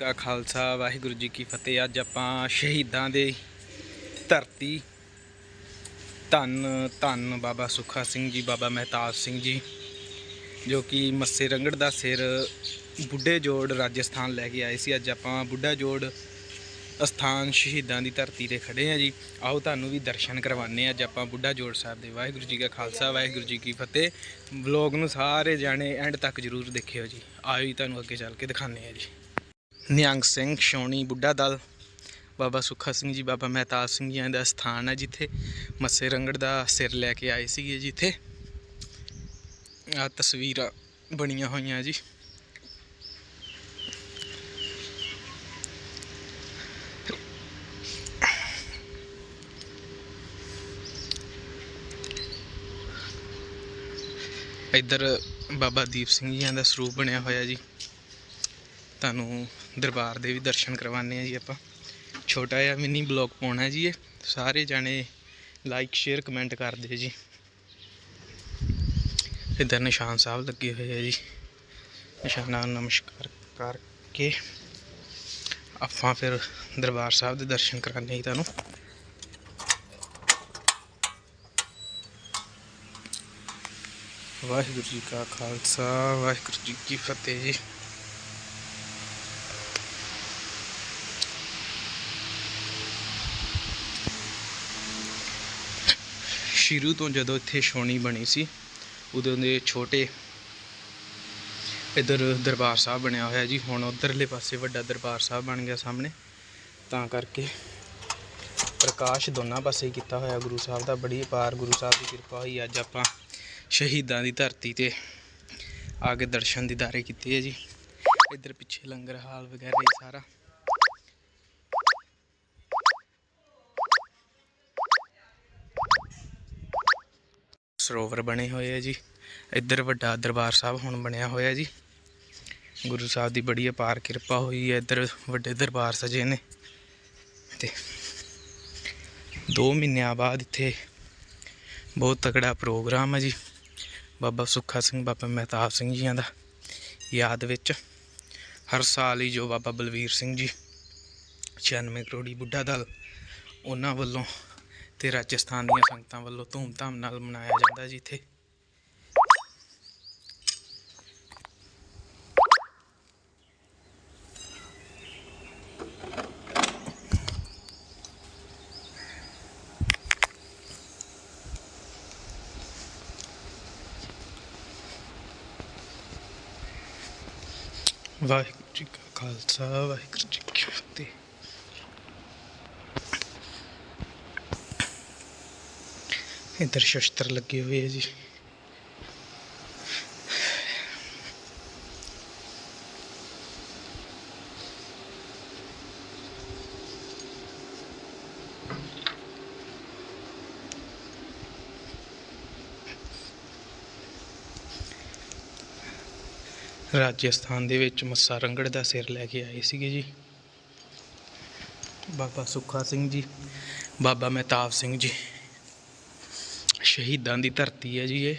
ਕਾ ਖਾਲਸਾ, ਵਾਹਿਗੁਰੂ ਜੀ ਕੀ ਫਤਿਹ। ਅੱਜ ਆਪਾਂ ਸ਼ਹੀਦਾਂ ਦੇ ਧਰਤੀ ਧੰਨ ਧੰਨ ਬਾਬਾ ਸੁੱਖਾ ਸਿੰਘ ਜੀ, ਬਾਬਾ ਮਹਿਤਾਬ ਸਿੰਘ ਜੀ, ਜੋ ਕਿ ਮੱਸੇ ਰੰਗੜ ਦਾ ਸਿਰ ਬੁੱਢੇ ਜੋੜ ਰਾਜਸਥਾਨ ਲੈ ਕੇ ਆਏ ਸੀ। ਅੱਜ ਆਪਾਂ ਬੁੱਢਾ ਜੋੜ ਅਸਥਾਨ ਸ਼ਹੀਦਾਂ ਦੀ ਧਰਤੀ ਤੇ ਖੜੇ ਆ ਜੀ। ਆਓ ਤੁਹਾਨੂੰ ਵੀ ਦਰਸ਼ਨ ਕਰਵਾਉਂਦੇ ਆ ਅੱਜ ਆਪਾਂ ਬੁੱਢਾ ਜੋੜ ਸਾਹਿਬ ਦੇ ਵਾਹਿਗੁਰੂ ਜੀ ਕਾ ਖਾਲਸਾ, ਵਾਹਿਗੁਰੂ ਜੀ ਕੀ ਫਤਿਹ। ਵਲੌਗ ਨੂੰ ਸਾਰੇ ਜਾਣੇ ਐਂਡ ਤੱਕ ਜਰੂਰ ਦੇਖਿਓ ਜੀ। ਆਓ ਜੀ, ਤੁਹਾਨੂੰ ਅੱਗੇ ਚੱਲ ਕੇ ਦਿਖਾਉਂਦੇ ਆ ਜੀ। ਨਿਹੰਗ ਸਿੰਘ ਸ਼ੌਣੀ ਬੁੱਢਾ ਦਲ, ਬਾਬਾ ਸੁੱਖਾ ਸਿੰਘ ਜੀ, ਬਾਬਾ ਮਹਿਤਾਬ ਸਿੰਘ ਜੀ ਦਾ ਸਥਾਨ ਹੈ ਜਿੱਥੇ ਮੱਸੇ ਰੰਗੜ ਦਾ ਸਿਰ ਲੈ ਕੇ ਆਏ ਸੀਗੇ ਜਿੱਥੇ ਆ ਤਸਵੀਰਾਂ ਬਣੀਆਂ ਹੋਈਆਂ ਜੀ। ਇੱਧਰ ਬਾਬਾ ਦੀਪ ਸਿੰਘ ਜੀਆਂ ਦਾ ਸਰੂਪ ਬਣਿਆ ਹੋਇਆ ਜੀ। ਤੁਹਾਨੂੰ ਦਰਬਾਰ ਦੇ ਵੀ ਦਰਸ਼ਨ ਕਰਵਾਉਂਦੇ ਆ ਜੀ ਆਪਾਂ। ਛੋਟਾ ਜਿਹਾ ਮਿੰਨੀ ਬਲੌਗ ਪਾਉਣਾ ਜੀ ਇਹ। ਸਾਰੇ ਜਾਣੇ ਲਾਈਕ ਸ਼ੇਅਰ ਕਮੈਂਟ ਕਰਦੇ ਜੀ। ਇੱਧਰ ਨਿਸ਼ਾਨ ਸਾਹਿਬ ਲੱਗੇ ਹੋਏ ਆ ਜੀ। ਨਿਸ਼ਾਨਾਂ ਨੂੰ ਨਮਸਕਾਰ ਕਰਕੇ ਆਪਾਂ ਫਿਰ ਦਰਬਾਰ ਸਾਹਿਬ ਦੇ ਦਰਸ਼ਨ ਕਰਾਉਂਦੇ ਜੀ ਤੁਹਾਨੂੰ। ਵਾਹਿਗੁਰੂ ਜੀ ਕਾ ਖਾਲਸਾ, ਵਾਹਿਗੁਰੂ ਜੀ ਕੀ ਫਤਿਹ। ਜੀ ਸ਼ੁਰੂ ਤੋਂ ਜਦੋਂ ਇੱਥੇ ਛਾਉਣੀ ਬਣੀ ਸੀ, ਉਦੋਂ ਦੇ ਛੋਟੇ ਇਧਰ ਦਰਬਾਰ ਸਾਹਿਬ ਬਣਿਆ ਹੋਇਆ ਜੀ, ਹੁਣ ਉਧਰਲੇ ਪਾਸੇ ਵੱਡਾ ਦਰਬਾਰ ਸਾਹਿਬ ਬਣ ਗਿਆ ਸਾਹਮਣੇ। ਤਾਂ ਕਰਕੇ ਪ੍ਰਕਾਸ਼ ਦੋਨਾਂ ਪਾਸੇ ਹੀ ਕੀਤਾ ਹੋਇਆ, ਗੁਰੂ ਸਾਹਿਬ ਦਾ ਬੜੀ ਅਪਾਰ, ਗੁਰੂ ਸਾਹਿਬ ਦੀ ਕਿਰਪਾ ਹੋਈ। ਅੱਜ ਆਪਾਂ ਸ਼ਹੀਦਾਂ ਦੀ ਧਰਤੀ ਤੇ ਆ ਕੇ ਦਰਸ਼ਨ ਦੀਦਾਰੇ ਕੀਤੇ ਹੈ ਜੀ। ਇੱਧਰ ਪਿੱਛੇ ਲੰਗਰ ਹਾਲ ਵਗੈਰਾ ਹੀ ਸਾਰਾ। ਸਰੋਵਰ ਬਣੇ ਹੋਏ ਆ ਜੀ। ਇੱਧਰ ਵੱਡਾ ਦਰਬਾਰ ਸਾਹਿਬ ਹੁਣ ਬਣਿਆ ਹੋਇਆ ਜੀ। ਗੁਰੂ ਸਾਹਿਬ ਦੀ ਬੜੀ ਅਪਾਰ ਕਿਰਪਾ ਹੋਈ ਹੈ ਇੱਧਰ ਵੱਡੇ ਦਰਬਾਰ ਸਜੇ ਨੇ। ਤੇ 2 ਮਹੀਨਿਆਂ ਬਾਅਦ ਇੱਥੇ ਬਹੁਤ ਤਕੜਾ ਪ੍ਰੋਗਰਾਮ ਹੈ ਜੀ। ਬਾਬਾ ਸੁੱਖਾ ਸਿੰਘ, ਬਾਬਾ ਮਹਿਤਾਬ ਸਿੰਘ ਜੀਆਂ ਦਾ ਯਾਦ ਵਿੱਚ। ਹਰ ਸਾਲ ਹੀ ਜੋ ਬਾਬਾ ਬਲਵੀਰ ਸਿੰਘ ਜੀ 96 ਕਰੋੜੀ ਬੁੱਢਾ ਦਲ ਉਹਨਾਂ ਵੱਲੋਂ ਤੇ ਰਾਜਸਥਾਨ ਦੀਆਂ ਸੰਗਤਾਂ ਵੱਲੋਂ ਧੂਮ ਧਾਮ ਨਾਲ ਮਨਾਇਆ ਜਾਂਦਾ ਜੀ ਇੱਥੇ। ਵਾਹਿਗੁਰੂ ਜੀ ਕਾ ਖਾਲਸਾ, ਵਾਹਿਗੁਰੂ ਜੀ ਕੀ ਫਤਿਹ। ਇੱਧਰ ਸ਼ਸਤਰ ਲੱਗੇ ਹੋਏ ਆ ਜੀ। ਰਾਜਸਥਾਨ ਦੇ ਵਿੱਚ ਮੱਸਾ ਰੰਗੜ ਦਾ ਸਿਰ ਲੈ ਕੇ ਆਏ ਸੀਗੇ ਜੀ। ਬਾਬਾ ਸੁੱਖਾ ਸਿੰਘ ਜੀ, ਬਾਬਾ ਮਹਿਤਾਬ ਸਿੰਘ ਜੀ। ਸ਼ਹੀਦਾਂ ਦੀ ਧਰਤੀ ਹੈ ਜੀ ਇਹ।